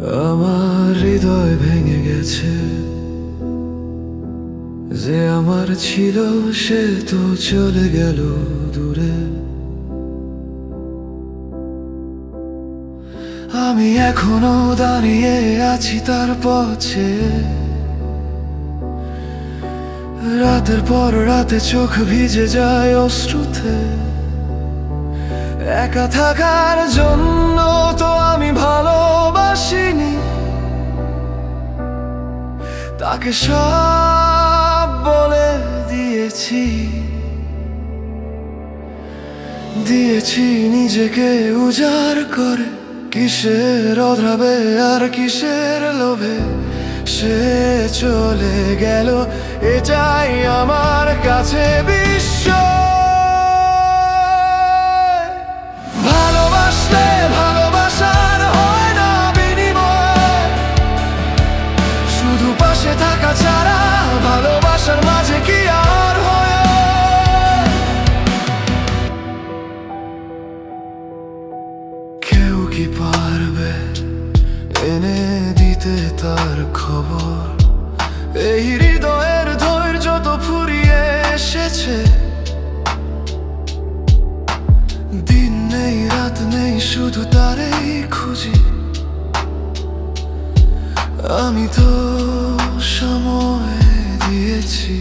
আমার হৃদয় ভেঙে গেছে। যে আমার ছিল, সে তো চলে গেল দূরে। আমি এখনও দাঁড়িয়ে আছি তার পথে। রাতের পর রাতে চোখ ভিজে যায় অশ্রুতে। একা থাকার জন্য তাকে সব বলে দিয়েছি। দিয়েছি নিজেকে উজাড় করে। কিসের অধাবে আর কিসের লোভে সে চলে গেল, এটাই আমার কাছে বিশ্ব কেউ কি পারবে এনে দিতে তার খবর? এই হৃদয়ের ধৈর্য তো ফুরিয়ে এসেছে। দিন নেই, রাত নেই, শুধু তারেই খুঁজি। আমি তো সময় দিয়েছি।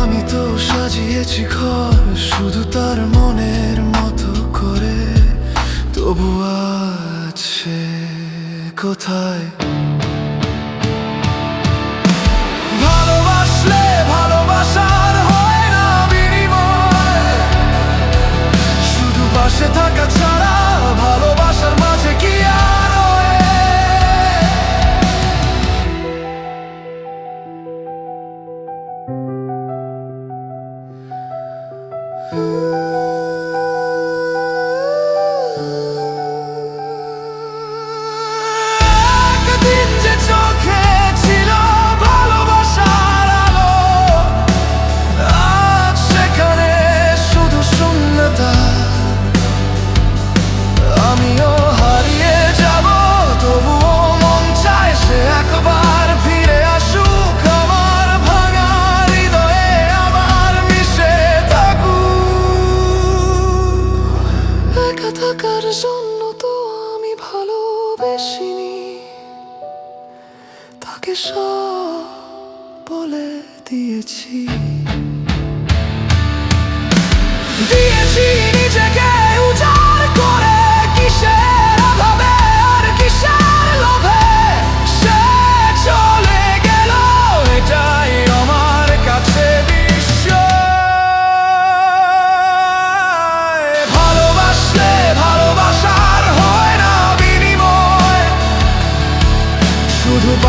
আমি তো সাজিয়েছি ঘর তার মনের মতো করে। তবু আছে কোথায়? Ooh. জন্য তো আমি ভালোবেসিনি। তাকে সব বলে দিয়েছি। দিয়েছি নিজেকে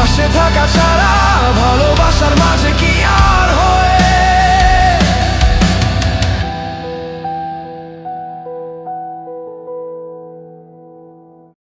পাশে থাকা ছাড়া ভালোবাসার মাঝে কি আর